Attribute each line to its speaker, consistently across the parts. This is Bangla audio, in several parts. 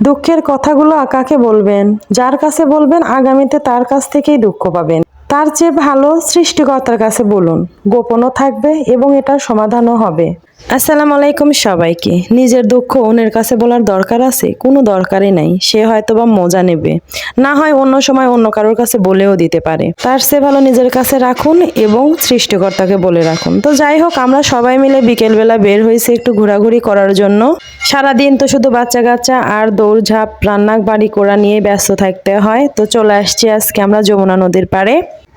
Speaker 1: দুঃখের কথাগুলো কাকে বলবেন? যার কাছে বলবেন, আগামীতে তার কাছ থেকেই দুঃখ পাবেন। তার চেয়ে ভালো সৃষ্টিকর্তার কাছে বলুন। গোপনও থাকবে এবং এটার সমাধানও হবে। আসসালামু আলাইকুম সবাইকে। নিজের দুঃখ অন্যের কাছে বলার দরকার আছে? কোনো দরকারই নাই। সে হয়তো বা মজা নেবে। না হয় অন্য সময় অন্য কারোর কাছে বলেও দিতে পারে। তার সে ভালো নিজের কাছে রাখুন এবং সৃষ্টিকর্তাকে বলে রাখুন। তো যাই হোক, আমরা সবাই মিলে বিকেলবেলা বের হয়েছি একটু ঘোরাঘুরি করার জন্য। সারাদিন তো শুধু বাচ্চা কাচ্চা আর দৌড়ঝাঁপ রান্না বাড়ি করা নিয়ে ব্যস্ত থাকতে হয়। তো চলে আসছি আজকে আমরা যমুনা নদীর পাড়ে।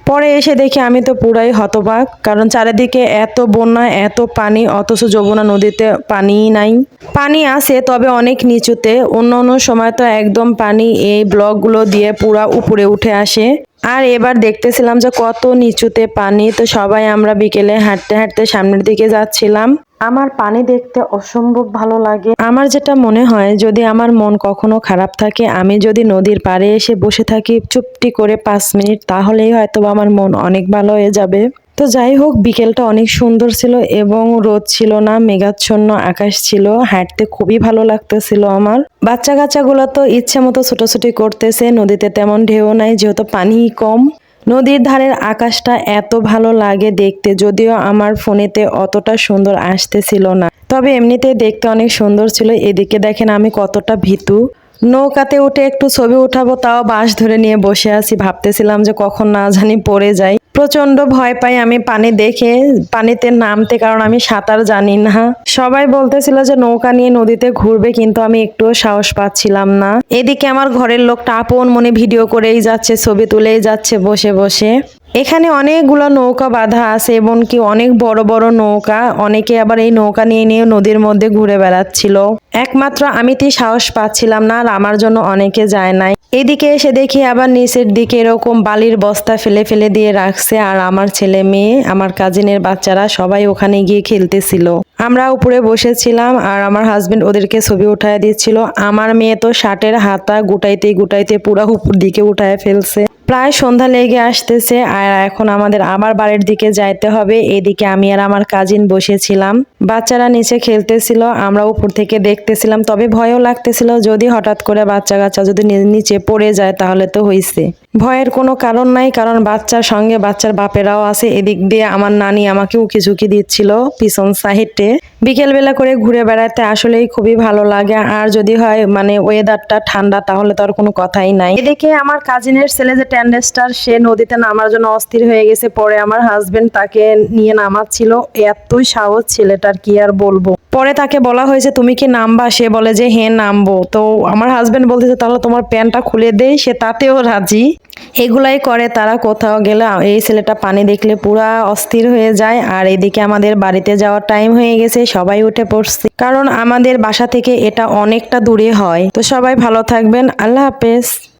Speaker 1: পরে এসে দেখি আমি তো পুরাই হতবাক, কারণ চারিদিকে এত বন্যা, এত পানি, অথচ যমুনা নদীতে পানিই নাই। পানি আছে, তবে অনেক নিচুতে। অন্য অন্য সময় তো একদম পানি এই ব্লকগুলো দিয়ে পুরা উপরে উঠে আসে। আর এবার দেখতেছিলাম যে কত নিচুতে পানি তো সবাই আমরা বিকেলে হাঁটতে হাঁটতে সামনের দিকে যাচ্ছিলাম। আমার পানি দেখতে অসম্ভব ভালো লাগে। আমার যেটা মনে হয় যদি আমার মন কখনো খারাপ থাকে আমি যদি নদীর পাড়ে এসে বসে থাকি চুপটি করে পাঁচ মিনিট তাহলেই হয়তো আমার মন অনেক ভালো হয়ে যাবে। তো যাই হোক, বিকেলটা অনেক সুন্দর ছিল এবং রোদ ছিল না, মেঘাচ্ছন্ন আকাশ ছিল, হাঁটতে খুবই ভালো লাগতেছিল আমার। বাচ্চা কাচ্চাগুলো তো ইচ্ছে মতো ছোটাছুটি করতেছে, নদীতে তেমন ঢেউ নাই, যেহেতু পানি কম। নদীর ধারের আকাশটা এত ভালো লাগে দেখতে, যদিও আমার ফোনেতে অতটা সুন্দর আসতেছিল না। তবে এমনিতে দেখতে অনেক সুন্দর ছিল, এদিকে দেখেন আমি কতটা ভীতু। নৌকাতে উঠে একটু ছবি উঠাবো, তাও বাঁশ ধরে নিয়ে বসে আছি। ভাবতেছিলাম যে কখন না জানি পড়ে যাই। প্রচণ্ড ভয় পাই আমি পানি দেখে, পানিতে নামতে কারণ আমি সাঁতার জানি না। সবাই বলতেছিল যে নৌকা নিয়ে নদীতে ঘুরবে, কিন্তু আমি একটুও সাহস পাচ্ছিলাম না। এদিকে আমার ঘরের লোকটা আপন মনে ভিডিও করেই যাচ্ছে, ছবি তুলেই যাচ্ছে বসে বসে। এখানে অনেকগুলো নৌকা বাঁধা আছে এবং কি অনেক বড় বড় নৌকা। অনেকে আবার এই নৌকা নিয়ে নিয়ে নদীর মধ্যে ঘুরে বেড়াচ্ছিল। একমাত্র আমি তি সাহস পাচ্ছিলাম না আর আমার জন্য অনেকে যায় নাই। এদিকে এসে দেখি আবার নিচের দিকে এরকম বালির বস্তা ফেলে ফেলে দিয়ে রাখছে আর আমার ছেলে মেয়ে, আমার কাজিনের বাচ্চারা সবাই ওখানে গিয়ে খেলতেছিল। আমরা উপরে বসেছিলাম আর আমার হাজবেন্ড ওদেরকে ছবি উঠায় দিচ্ছিল। আমার মেয়ে তো শার্টের হাতা গুটাইতে গুটাইতে পুরা উপর দিকে উঠায় ফেলছে। প্রায় সন্ধ্যা লেগে আসতেছে আর এখন আমাদের আবার বাড়ির দিকে যাইতে হবে। এদিকে আমি আর আমার কাজিন বসেছিলাম। বাচ্চারা নিচে খেলতেছিল, আমরা উপর থেকে দেখতেছিলাম, তবে ভয়ও লাগতেছিল, যদি হঠাৎ করে বাচ্চা কাচ্চা যদি নিচে পড়ে যায় তাহলে তো হইছে। ভয়ের কোনো কারণ নাই, কারণ বাচ্চার সঙ্গে বাচ্চার বাপেরাও আছে। এদিক দিয়ে আমার নানি আমাকে উকি ঝুঁকি দিচ্ছিল পিছন সাইডে। বিকেলবেলা করে ঘুরে বেড়াতে আসলেই খুবই ভালো লাগে। আর যদি হয় মানে ওয়েদারটা ঠান্ডা, তাহলে তো আর কোনো কথাই নাই। এদিকে আমার কাজিনের ছেলে যে ট্যান্ডেস্টার সে নদীতে নামার জন্য অস্থির হয়ে গেছে। পরে আমার হাজবেন্ড তাকে নিয়ে নামাচ্ছিল। এতই সাহস ছেলেটার, কি আর বলব? পরে তাকে বলা হয়েছে, তুমি কি নামবা? সে বলে যে হ্যাঁ নামবো। তো আমার হাজবেন্ড বলতেছে, তাহলে তোমার প্যান্টটা খুলে দেই। সে তাতেও রাজি। এগুলাই করে তারা কোথাও গেলে, এই ছেলেটা পানি দেখলে পুরা অস্থির হয়ে যায়। আর এদিকে আমাদের বাড়িতে যাওয়ার টাইম হয়ে গেছে, সবাই উঠে পড়ছে। কারণ আমাদের বাসা থেকে এটা অনেকটা দূরে হয়। তো সবাই ভালো থাকবেন। আল্লাহ হাফেজ।